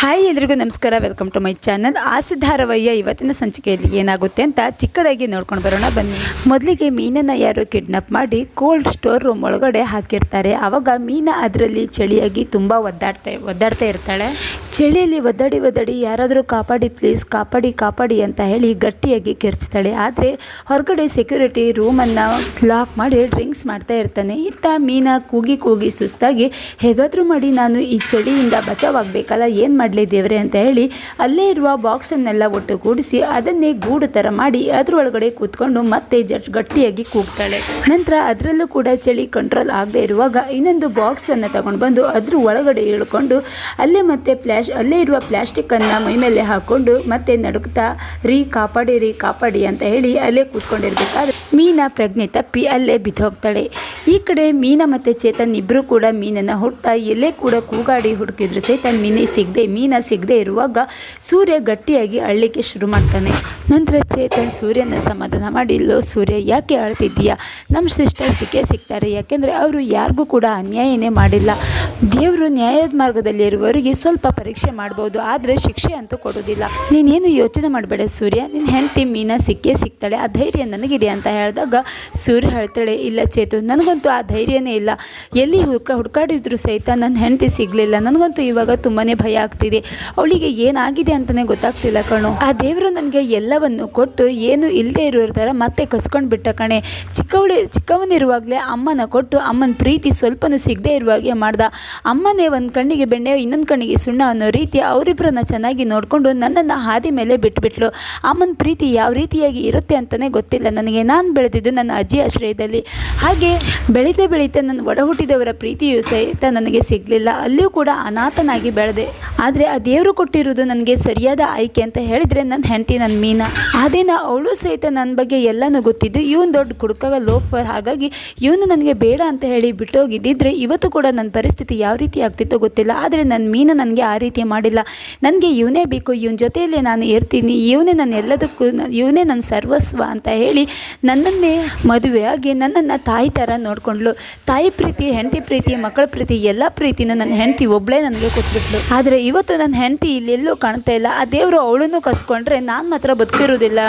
Hi ಎಲ್ರಿಗೂ ನಮಸ್ಕಾರ. Welcome to my channel ಆಸೆ ಧಾರಾವಾಹಿಯ ಇವತ್ತಿನ ಸಂಚಿಕೆಯಲ್ಲಿ ಏನಾಗುತ್ತೆ ಅಂತ ಚಿಕ್ಕದಾಗಿ ನೋಡ್ಕೊಂಡು ಬರೋಣ. ಬನ್ನಿ. ಮೊದಲಿಗೆ ಮೀನನ್ನು ಯಾರು ಕಿಡ್ನಾಪ್ ಮಾಡಿ ಕೋಲ್ಡ್ ಸ್ಟೋರ್ ರೂಮ್ ಒಳಗಡೆ ಹಾಕಿರ್ತಾರೆ. ಆವಾಗ ಮೀನ ಅದರಲ್ಲಿ ಚಳಿಯಾಗಿ ತುಂಬ ಒದ್ದಾಡ್ತಾ ಒದ್ದಾಡ್ತಾ ಇರ್ತಾಳೆ. ಚಳಿಯಲ್ಲಿ ಒದ್ದಾಡಿ ಒದ್ದಾಡಿ ಯಾರಾದರೂ ಕಾಪಾಡಿ ಪ್ಲೀಸ್ ಕಾಪಾಡಿ ಕಾಪಾಡಿ ಅಂತ ಹೇಳಿ ಗಟ್ಟಿಯಾಗಿ ಕೆರ್ಚ್ತಾಳೆ. ಆದರೆ ಹೊರಗಡೆ ಸೆಕ್ಯೂರಿಟಿ ರೂಮನ್ನು ಲಾಕ್ ಮಾಡಿ ಡ್ರಿಂಕ್ಸ್ ಮಾಡ್ತಾ ಇರ್ತಾನೆ. ಇತ್ತ ಮೀನ ಕೂಗಿ ಕೂಗಿ ಸುಸ್ತಾಗಿ, ಹೇಗಾದರೂ ಮಾಡಿ, ನಾನು ಈ ಚಳಿಯಿಂದ ಬಚಾವಾಗಬೇಕಲ್ಲ ಏನು ಮಾಡಲಿ ದೇವರೇ ಅಂತ ಹೇಳಿ ಅಲ್ಲೇ ಇರುವ ಬಾಕ್ಸನ್ನೆಲ್ಲ ಒಟ್ಟುಗೂಡಿಸಿ ಅದನ್ನೇ ಗೂಡು ಥರ ಮಾಡಿ ಅದರೊಳಗಡೆ ಕೂತ್ಕೊಂಡು ಮತ್ತೆ ಜಟ್ ಗಟ್ಟಿಯಾಗಿ ಕೂಗ್ತಾಳೆ. ನಂತರ ಅದರಲ್ಲೂ ಕೂಡ ಚಳಿ ಕಂಟ್ರೋಲ್ ಆಗದೆ ಇರುವಾಗ ಇನ್ನೊಂದು ಬಾಕ್ಸನ್ನು ತಗೊಂಡು ಬಂದು ಅದ್ರ ಒಳಗಡೆ ಇಳ್ಕೊಂಡು ಅಲ್ಲೇ ಮತ್ತೆ ಪ್ಲಾಶ್ ಅಲ್ಲೇ ಇರುವ ಪ್ಲಾಸ್ಟಿಕ್ಕನ್ನು ಮೈ ಮೇಲೆ ಹಾಕ್ಕೊಂಡು ಮತ್ತೆ ನಡುಕ್ತಾ ರೀ, ಕಾಪಾಡಿ ರೀ, ಕಾಪಾಡಿ ಅಂತ ಹೇಳಿ ಅಲ್ಲೇ ಕೂತ್ಕೊಂಡಿರ್ಬೇಕಾದ್ರೆ ಮೀನ ಪ್ರಜ್ಞೆ ತಪ್ಪಿ ಅಲ್ಲೇ ಬಿದ್ದೋಗ್ತಾಳೆ. ಈ ಕಡೆ ಮೀನ ಮತ್ತು ಚೇತನ್ ಇಬ್ಬರು ಕೂಡ ಮೀನನ್ನು ಹುಡ್ತಾ ಎಲ್ಲೇ ಕೂಡ ಕೂಗಾಡಿ ಹುಡುಕಿದ್ರು ಸಹಿತ ಮೀನೇ ಸಿಗದೆ ಮೀನ ಸಿಗದೇ ಇರುವಾಗ ಸೂರ್ಯ ಗಟ್ಟಿಯಾಗಿ ಅಳ್ಳಿಕ್ಕೆ ಶುರು ಮಾಡ್ತಾನೆ. ನಂತರ ಚೇತನ್ ಸೂರ್ಯನ ಸಮಾಧಾನ ಮಾಡಿಲ್ಲೋ ಸೂರ್ಯ, ಯಾಕೆ ಅಳ್ತಿದ್ದೀಯಾ? ನಮ್ಮ ಸಿಸ್ಟರ್ ಸಿಕ್ಕೇ ಸಿಗ್ತಾರೆ. ಯಾಕೆಂದರೆ ಅವರು ಯಾರಿಗೂ ಕೂಡ ಅನ್ಯಾಯನೇ ಮಾಡಿಲ್ಲ. ದೇವರು ನ್ಯಾಯದ ಮಾರ್ಗದಲ್ಲಿ ಇರುವವರಿಗೆ ಸ್ವಲ್ಪ ಪರೀಕ್ಷೆ ಮಾಡ್ಬೋದು, ಆದರೆ ಶಿಕ್ಷೆ ಅಂತೂ ಕೊಡೋದಿಲ್ಲ ನೀನೇನು ಯೋಚನೆ ಮಾಡಬೇಡ ಸೂರ್ಯ ನಿನ್ನ ಹೆಂಡತಿ ಮೀನ ಸಿಕ್ಕೇ ಸಿಗ್ತಾಳೆ, ಆ ಧೈರ್ಯ ನನಗಿದೆ ಅಂತ ಹೇಳಿದಾಗ ಸೂರ್ಯ ಹೇಳ್ತಾಳೆ, ಇಲ್ಲ ಚೇತು, ನನಗಂತೂ ಆ ಧೈರ್ಯನೇ ಇಲ್ಲ. ಎಲ್ಲಿ ಹುಡ್ಕ, ಹುಡ್ಕಾಡಿದ್ರು ಸಹಿತ ನನ್ನ ಹೆಂಡತಿ ಸಿಗಲಿಲ್ಲ, ನನಗಂತೂ ಇವಾಗ ತುಂಬಾ ಭಯ ಆಗ್ತಿದೆ. ಅವಳಿಗೆ ಏನಾಗಿದೆ ಅಂತಲೇ ಗೊತ್ತಾಗ್ತಿಲ್ಲ ಕಣು. ಆ ದೇವರು ನನಗೆ ಎಲ್ಲವನ್ನು ಕೊಟ್ಟು ಏನು ಇಲ್ಲದೆ ಇರೋ ಥರ ಮತ್ತೆ ಕಸ್ಕೊಂಡು ಬಿಟ್ಟ ಕಣೆ. ಚಿಕ್ಕವಳಿ, ಚಿಕ್ಕವನಿರುವಾಗಲೇ ಅಮ್ಮನ ಕೊಟ್ಟು ಅಮ್ಮನ ಪ್ರೀತಿ ಸ್ವಲ್ಪನೂ ಸಿಗದೆ ಇರುವಾಗೆ ಮಾಡ್ದ. ಅಮ್ಮನೇ ಒಂದು ಕಣ್ಣಿಗೆ ಬೆಣ್ಣೆ ಇನ್ನೊಂದು ಕಣ್ಣಿಗೆ ಸುಣ್ಣ ಅನ್ನೋ ರೀತಿ ಅವರಿಬ್ಬರನ್ನ ಚೆನ್ನಾಗಿ ನೋಡಿಕೊಂಡು ನನ್ನನ್ನು ಹಾದಿ ಮೇಲೆ ಬಿಟ್ಬಿಟ್ಲು. ಅಮ್ಮನ ಪ್ರೀತಿ ಯಾವ ರೀತಿಯಾಗಿ ಇರುತ್ತೆ ಅಂತಲೇ ಗೊತ್ತಿಲ್ಲ. ನನಗೆ ನಾನು ಬೆಳೆದಿದ್ದು ನನ್ನ ಅಜ್ಜಿ ಆಶ್ರಯದಲ್ಲಿ. ಹಾಗೆ ಬೆಳೀತೆ ಬೆಳೀತಾ ನನ್ನ ಒಡ ಹುಟ್ಟಿದವರ ಪ್ರೀತಿಯೂ ಸಹಿತ ನನಗೆ ಸಿಗಲಿಲ್ಲ. ಅಲ್ಲಿಯೂ ಕೂಡ ಅನಾಥನಾಗಿ ಬೆಳೆದೆ. ಆದರೆ ಆ ದೇವರು ಕೊಟ್ಟಿರೋದು ನನಗೆ ಸರಿಯಾದ ಆಯ್ಕೆ ಅಂತ ಹೇಳಿದರೆ ನನ್ನ ಹೆಂಡತಿ ನನ್ನ ಮೀನ. ಅದೇನ ಅವಳು ಸಹಿತ ನನ್ನ ಬಗ್ಗೆ ಎಲ್ಲನೂ ಗೊತ್ತಿದ್ದು, ಇವನು ದೊಡ್ಡ ಕುಡ್ಕಾಗ ಲೋಫರ್. ಹಾಗಾಗಿ ಇವನು ನನಗೆ ಬೇಡ ಅಂತ ಹೇಳಿ ಬಿಟ್ಟೋಗಿದ್ದಿದ್ರೆ ಇವತ್ತು ಕೂಡ ನನ್ನ ಪರಿಸ್ಥಿತಿ ಯಾವ ರೀತಿ ಆಗ್ತಿತ್ತೋ ಗೊತ್ತಿಲ್ಲ. ಆದರೆ ನನ್ನ ಮೀನು ನನಗೆ ಆ ರೀತಿ ಮಾಡಿಲ್ಲ. ನನಗೆ ಇವನೇ ಬೇಕು, ಇವನ ಜೊತೆಯಲ್ಲೇ ನಾನು ಇರ್ತೀನಿ, ಇವನೇ ನನ್ನ ಎಲ್ಲದಕ್ಕೂ ಇವನೇ ನನ್ನ ಸರ್ವಸ್ವ ಅಂತ ಹೇಳಿ ನನ್ನನ್ನೇ ಮದುವೆಯಾಗಿ ನನ್ನನ್ನು ತಾಯಿ ಥರ ನೋಡಿಕೊಂಡ್ಳು. ತಾಯಿ ಪ್ರೀತಿ, ಹೆಂಡತಿ ಪ್ರೀತಿ, ಮಕ್ಕಳ ಪ್ರೀತಿ, ಎಲ್ಲ ಪ್ರೀತಿನೂ ನನ್ನ ಹೆಂಡತಿ ಒಬ್ಬಳೇ ನನಗೆ ಕೊಟ್ಬಿಟ್ಲು. ಆದರೆ ಇವತ್ತು ನನ್ನ ಹೆಂಡತಿ ಇಲ್ಲೆಲ್ಲೂ ಕಾಣ್ತಾ ಇಲ್ಲ. ಆ ದೇವರು ಅವಳನ್ನು ಕಸ್ಕೊಂಡ್ರೆ ನಾನು ಮಾತ್ರ ಬದುಕಿರೋದಿಲ್ಲ.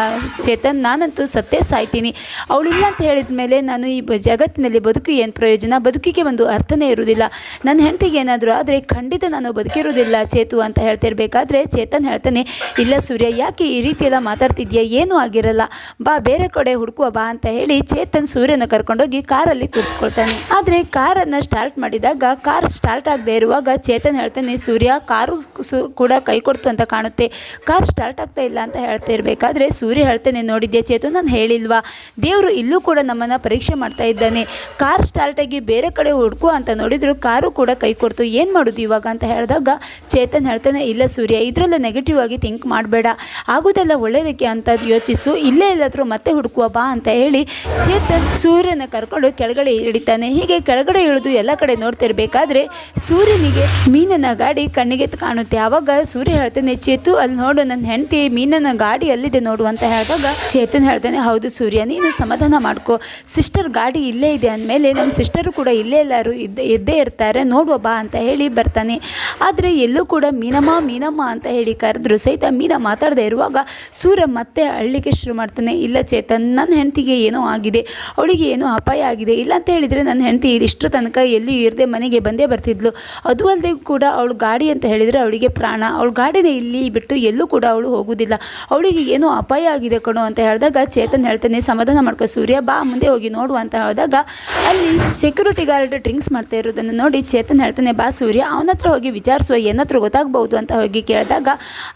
ಚೇತನ್, ನಾನಂತೂ ಸತ್ತೇ ಸಾಯ್ತೀನಿ. ಅವಳಿಲ್ಲ ಅಂತ ಹೇಳಿದ ಮೇಲೆ ನಾನು ಈ ಜಗತ್ತಿನಲ್ಲಿ ಬದುಕು ಏನು ಪ್ರಯೋಜನ? ಬದುಕಿಗೆ ಒಂದು ಅರ್ಥನೇ ಇರುವುದಿಲ್ಲ. ನನ್ನ ಹೆಂಡತಿಗೆ ಏನಾದರೂ ಆದರೆ ಖಂಡಿತ ನಾನು ಬದುಕಿರೋದಿಲ್ಲ ಚೇತು ಅಂತ ಹೇಳ್ತಿರ್ಬೇಕಾದ್ರೆ ಚೇತನ್ ಹೇಳ್ತಾನೆ, ಇಲ್ಲ ಸೂರ್ಯ, ಯಾಕೆ ಈ ರೀತಿ ಎಲ್ಲ ಮಾತಾಡ್ತಿದ್ಯಾ? ಏನೂ ಆಗಿರಲ್ಲ. ಬಾ, ಬೇರೆ ಕಡೆ ಹುಡುಕುವ ಬಾ ಅಂತ ಹೇಳಿ ಚೇತನ್ ಸೂರ್ಯನ ಕರ್ಕೊಂಡೋಗಿ ಕಾರಲ್ಲಿ ಕೂರಿಸ್ಕೊಳ್ತಾನೆ. ಆದರೆ ಕಾರನ್ನು ಸ್ಟಾರ್ಟ್ ಮಾಡಿದಾಗ ಕಾರ್ ಸ್ಟಾರ್ಟ್ ಆಗದೆ ಇರುವಾಗ ಚೇತನ್ ಹೇಳ್ತಾನೆ, ಸೂರ್ಯ, ಕಾರು ಸು, ಕೂಡ ಕೈ ಕೊಡ್ತು ಅಂತ ಕಾಣುತ್ತೆ. ಕಾರ್ ಸ್ಟಾರ್ಟ್ ಆಗ್ತಾ ಇಲ್ಲ ಅಂತ ಹೇಳ್ತಾ ಇರಬೇಕಾದ್ರೆ ಸೂರ್ಯ ಹೇಳ್ತಾನೆ, ನೋಡಿದ್ಯಾ ಚೇತು, ನಾನು ಹೇಳಿಲ್ವಾ? ದೇವರು ಇಲ್ಲೂ ಕೂಡ ನಮ್ಮನ್ನು ಪರೀಕ್ಷೆ ಮಾಡ್ತಾ ಇದ್ದಾನೆ. ಕಾರ್ ಸ್ಟಾರ್ಟ್ ಆಗಿ ಬೇರೆ ಕಡೆ ಹುಡುಕು ಅಂತ ನೋಡಿದ್ರು, ಕಾರು ಕೂಡ ಕೈ ಕೊಡ್ತು. ಏನು ಮಾಡೋದು ಇವಾಗ ಅಂತ ಹೇಳಿದಾಗ, ಚೇತನ್ ಹೇಳ್ತಾನೆ, ಇಲ್ಲ ಸೂರ್ಯ, ಇದರಲ್ಲ ನೆಗೆಟಿವ್ ಆಗಿ ಥಿಂಕ್ ಮಾಡಬೇಡ. ಆಗೋದೆಲ್ಲ ಒಳ್ಳೆಯದಕ್ಕೆ ಅಂತ ಯೋಚಿಸು. ಇಲ್ಲೇ ಎಲ್ಲಾದರೂ ಮತ್ತೆ ಹುಡುಕುವ ಬಾ ಅಂತ ಹೇಳಿ ಚೇತನ್ ಸೂರ್ಯನ ಕರ್ಕೊಂಡು ಕೆಳಗಡೆ ಇಳಿತಾನೆ. ಹೀಗೆ ಕೆಳಗಡೆ ಇಳಿದು ಎಲ್ಲ ಕಡೆ ನೋಡ್ತಿರ್ಬೇಕಾದ್ರೆ ಸೂರ್ಯನಿಗೆ ಮೀನನ ಗಾಡಿ ಕಣ್ಣಿಗೆ ಕಾಣುತ್ತೆ. ಆವಾಗ ಸೂರ್ಯ ಹೇಳ್ತಾನೆ, ಚೇತು ಅಲ್ಲಿ ನೋಡು ನನ್ನ ಹೆಂಡತಿ ಮೀನನ ಗಾಡಿ ಅಲ್ಲಿದೆ ನೋಡು ಅಂತ ಹೇಳಿದಾಗ ಚೇತನ್ ಹೇಳ್ತಾನೆ, ಹೌದು ಸೂರ್ಯ, ನೀನು ಸಮಾಧಾನ ಮಾಡ್ಕೋ. ಸಿಸ್ಟರ್ ಗಾಡಿ ಇಲ್ಲೇ ಇದೆ ಅಂದಮೇಲೆ ನಮ್ಮ ಸಿಸ್ಟರು ಕೂಡ ಇಲ್ಲೇ ಎಲ್ಲರೂ ಇದ್ದೇ ಇದ್ದೇ ಇರ್ತಾರೆ. ನೋಡುವ ಬಾ ಅಂತ ಹೇಳಿ ಬರ್ತಾನೆ. ಆದರೆ ಎಲ್ಲೂ ಕೂಡ ಮೀನಮ್ಮ ಮೀನಮ್ಮ ಅಂತ ಹೇಳಿ ಕರೆದ್ರು. ಸಹಿತ ಮೀನ ಮಾತಾಡದೇ ಇರುವಾಗ ಸೂರ್ಯ ಮತ್ತೆ ಅಳ್ಳಿಕೆ ಶುರು ಮಾಡ್ತಾನೆ. ಇಲ್ಲ ಚೇತನ್ ನನ್ನ ಹೆಂಡತಿಗೆ ಏನೋ ಆಗಿದೆ. ಅವಳಿಗೆ ಏನೋ ಅಪಾಯ ಆಗಿದೆ. ಇಲ್ಲ ಅಂತ ಹೇಳಿದರೆ ನನ್ನ ಹೆಂಡತಿ ಇಷ್ಟರ ತನಕ ಎಲ್ಲಿ ಇರದೆ ಮನೆಗೆ ಬಂದೇ ಬರ್ತಿದ್ಲು. ಅದು ಅಲ್ಲದೆ ಕೂಡ ಅವಳು ಗಾಡಿ ಅಂತ ಹೇಳಿದರೆ ಅವಳಿಗೆ ಪ್ರಾಣ. ಅವಳು ಗಾಡಿನೇ ಇಲ್ಲಿ ಬಿಟ್ಟು ಎಲ್ಲೂ ಕೂಡ ಅವಳು ಹೋಗುವುದಿಲ್ಲ ಅವಳಿಗೆ ಏನೋ ಅಪಾಯ ಆಗಿದೆ ಕಣೋ ಅಂತ ಹೇಳಿದಾಗ ಚೇತನ್ ಹೇಳ್ತಾನೆ, ಸಮಾಧಾನ ಮಾಡ್ಕೋ ಸೂರ್ಯ, ಬಾ ಮುಂದೆ ಹೋಗಿ ನೋಡು ಅಂತ ಹೇಳಿದಾಗ ಅಲ್ಲಿ ಸೆಕ್ಯೂರಿಟಿ ಗಾರ್ಡ್ ಡ್ರಿಂಕ್ಸ್ ಮಾಡ್ತಾ ಇರೋದನ್ನು ನೋಡಿ ಚೇತನ್ ಹೇಳ್ತಾನೆ, ಬಾ ಸೂರ್ಯ, ಅವನ ಹತ್ರ ಹೋಗಿ ವಿಚಾರಿಸುವ ಏನತ್ರ ಗೊತ್ತಾಗ್ಬೋದು ಅಂತ ಹೋಗಿ ಕೇಳಿದಾಗ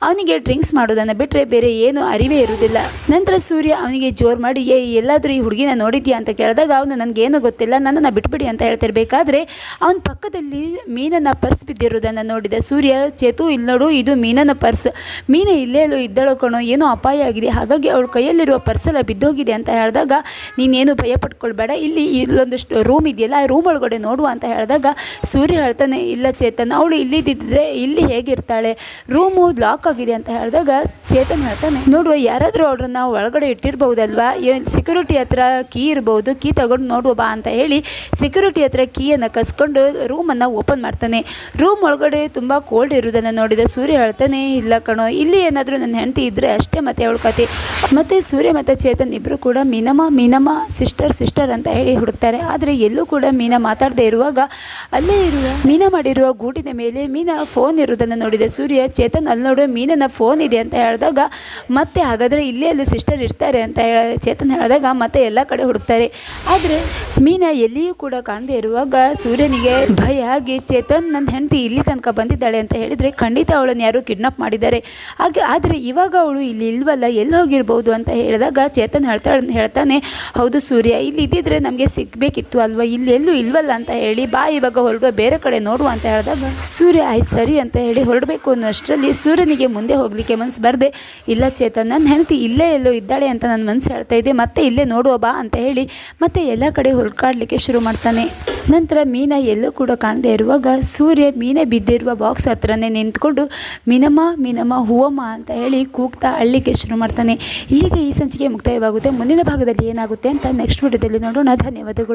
ಅವನಿಗೆ ಡ್ರಿಂಕ್ಸ್ ಮಾಡೋದನ್ನು ಬಿಟ್ಟರೆ ಬೇರೆ ಏನು ಅರಿವೇ ಇರುವುದಿಲ್ಲ. ನಂತರ ಸೂರ್ಯ ಅವನಿಗೆ ಜೋರು ಮಾಡಿ ಏ ಎಲ್ಲಾದರೂ ಈ ಹುಡುಗಿನ ನೋಡಿದ್ಯಾ? ಅಂತ ಕೇಳಿದಾಗ ಅವನು ನನಗೇನು ಗೊತ್ತಿಲ್ಲ, ನನ್ನನ್ನು ಬಿಟ್ಬಿಡಿ ಅಂತ ಹೇಳ್ತಿರ್ಬೇಕಾದ್ರೆ ಅವನ ಪಕ್ಕದಲ್ಲಿ ಮೀನನ್ನು ಪರ್ಸ್ ಬಿದ್ದಿರೋದನ್ನು ನೋಡಿದ ಸೂರ್ಯ, ಚೇತು ಇಲ್ಲಿ ನೋಡು, ಇದು ಮೀನನ ಪರ್ಸ್. ಮೀನ ಇಲ್ಲೇ ಇದ್ದಳೋ ಕಣೋ, ಏನೋ ಅಪಾಯ ಆಗಿದೆ. ಹಾಗಾಗಿ ಅವಳ ಕೈಯಲ್ಲಿರುವ ಪರ್ಸೆಲ್ಲ ಬಿದ್ದೋಗಿದೆ ಅಂತ ಹೇಳಿದಾಗ, ನೀನೇನು ಭಯ ಪಟ್ಕೊಳ್ಬೇಡ ಇಲ್ಲಿ ಇಲ್ಲೊಂದಷ್ಟು ರೂಮ್ ಇದೆಯಲ್ಲ ರೂಮ್ ಒಳಗಡೆ ನೋಡುವ ಅಂತ ಹೇಳಿದಾಗ ಸೂರ್ಯ ಹೇಳ್ತಾನೆ, ಇಲ್ಲ ಚೇತನ್, ಅವಳು ಇಲ್ಲಿದ್ದಿದ್ರೆ ಇಲ್ಲಿ ಹೇಗಿರ್ತಾಳೆ? ರೂಮು ಲಾಕ್ ಆಗಿದೆ ಅಂತ ಹೇಳಿದಾಗ ಚೇತನ್ ಹೇಳ್ತಾನೆ, ನೋಡುವ, ಯಾರಾದರೂ ಅವ್ರನ್ನ ಒಳಗಡೆ ಇಟ್ಟಿರ್ಬೋದಲ್ವಾ ಸೆಕ್ಯೂರಿಟಿ ಹತ್ರ ಕೀ ಇರ್ಬೋದು ಕೀ ತಗೊಂಡು ನೋಡುವ ಬಾ ಅಂತ ಹೇಳಿ ಸೆಕ್ಯೂರಿಟಿ ಹತ್ರ ಕೀಯನ್ನು ಕಸ್ಕೊಂಡು ರೂಮನ್ನು ಓಪನ್ ಮಾಡ್ತಾನೆ. ರೂಮ್ ಒಳಗಡೆ ತುಂಬ ಕೋಲ್ಡ್ ಇರುವುದನ್ನು ನೋಡಿದ ಸೂರ್ಯ ಹೇಳ್ತಾನೆ, ಇಲ್ಲ ಕಣೋ, ಇಲ್ಲಿ ಏನಾದರೂ ನನ್ನ ಹೆಂಡತಿ ಇದ್ದರೆ ಅಷ್ಟೇ ಮತ್ತೆ ಅವಳ ಕತೆ. ಮತ್ತು ಸೂರ್ಯ ಮತ್ತು ಚೇತನ್ ಇಬ್ಬರು ಕೂಡ ಮೀನಮ್ಮ ಮೀನಮ್ಮ ಸಿಸ್ಟರ್ ಸಿಸ್ಟರ್ ಅಂತ ಹೇಳಿ ಹುಡುಕ್ತಾರೆ. ಆದರೆ ಎಲ್ಲೂ ಕೂಡ ಮೀನ ಮಾತಾಡದೇ ಇರುವಾಗ ಅಲ್ಲೇ ಮೀನಾ ಮಾಡಿರುವ ಗೂಡಿನ ಮೇಲೆ ಮೀನಾ ಫೋನ್ ಇರುವುದನ್ನು ನೋಡಿದ. ಸೂರ್ಯ, ಚೇತನ್ ಅಲ್ಲಿ ನೋಡು, ಮೀನನ ಫೋನ್ ಇದೆ ಅಂತ ಹೇಳಿದಾಗ ಮತ್ತೆ ಹಾಗಾದರೆ ಇಲ್ಲೇ ಅಲ್ಲಿ ಸಿಸ್ಟರ್ ಇರ್ತಾರೆ ಅಂತ ಹೇಳ, ಚೇತನ್ ಹೇಳಿದಾಗ ಮತ್ತೆ ಎಲ್ಲ ಕಡೆ ಹುಡುಕ್ತಾರೆ. ಆದರೆ ಮೀನಾ ಎಲ್ಲಿಯೂ ಕೂಡ ಕಾಣದೇ ಇರುವಾಗ ಸೂರ್ಯನಿಗೆ ಭಯ ಆಗಿ, ಚೇತನ್ ನನ್ನ ಹೆಂಡತಿ ಇಲ್ಲಿ ತನಕ ಬಂದಿದ್ದಾಳೆ ಅಂತ ಹೇಳಿದರೆ ಖಂಡಿತ ಅವಳನ್ನು ಯಾರು ಕಿಡ್ನಾಪ್ ಮಾಡಿದ್ದಾರೆ. ಹಾಗೆ ಆದರೆ ಇವಾಗ ಅವಳು ಇಲ್ಲಿ ಇಲ್ವಲ್ಲ, ಎಲ್ಲಿ ಹೋಗಿರ್ಬೋದು ಅಂತ ಹೇಳಿದಾಗ ಚೇತನ್ ಹೇಳ್ತಾ, ಹೇಳ್ತಾನೆ, ಹೌದು ಸೂರ್ಯ, ಇಲ್ಲಿ ಇದ್ದಿದ್ರೆ ನಮಗೆ ಸಿಗಬೇಕಿತ್ತು ಅಲ್ವಾ, ಇಲ್ಲಿ ಎಲ್ಲೂ ಇಲ್ವಲ್ಲ ಅಂತ ಹೇಳಿ, ಬಾ ಇವಾಗ ಹೊರಡುವ ಬೇರೆ ಕಡೆ ನೋಡುವ ಅಂತ ಹೇಳಿದಾಗ, ಸೂರ್ಯ ಆಯ್ತು ಸರಿ ಅಂತ ಹೇಳಿ ಹೊರಡಬೇಕು ಅನ್ನೋಷ್ಟರಲ್ಲಿ ಸೂರ್ಯನಿಗೆ ಮುಂದೆ ಹೋಗಲಿಕ್ಕೆ ಮನಸ್ಸು ಬರದೆ, ಇಲ್ಲ ಚೇತನ್ ನನ್ನ ಹೆಂಡತಿ ಇಲ್ಲೇ ಎಲ್ಲೋ ಇದ್ದಾಳೆ ಅಂತ ನನ್ನ ಮನಸ್ಸು ಹೇಳ್ತಾ ಇದೆ, ಮತ್ತೆ ಇಲ್ಲೇ ನೋಡುವ ಬಾ ಅಂತ ಹೇಳಿ ಮತ್ತೆ ಎಲ್ಲ ಕಡೆ ಹುಡುಕಾಡಲಿಕ್ಕೆ ಶುರು ಮಾಡ್ತಾನೆ. ನಂತರ ಮೀನ ಎಲ್ಲೂ ಕೂಡ ಕಾಣದೇ ಇರುವಾಗ ಸೂರ್ಯ ಮೀನೆ ಬಿದ್ದಿರುವ ಬಾಕ್ಸ್ ಹತ್ರನೇ ನಿಂತ್ಕೊಂಡು, ಮೀನಮ್ಮ ಮೀನಮ್ಮ, ಹೂವಮ್ಮ ಅಂತ ಹೇಳಿ ಕೂಗ್ತಾ ಅಳ್ಳಿಕ್ಕೆ ಶುರು ಮಾಡ್ತಾನೆ. ಇಲ್ಲಿಗೆ ಈ ಸಂಚಿಕೆ ಮುಕ್ತಾಯವಾಗುತ್ತೆ. ಮುಂದಿನ ಭಾಗದಲ್ಲಿ ಏನಾಗುತ್ತೆ ಅಂತ ನೆಕ್ಸ್ಟ್ ವಿಡಿಯೋದಲ್ಲಿ ನೋಡೋಣ. ಧನ್ಯವಾದಗಳು.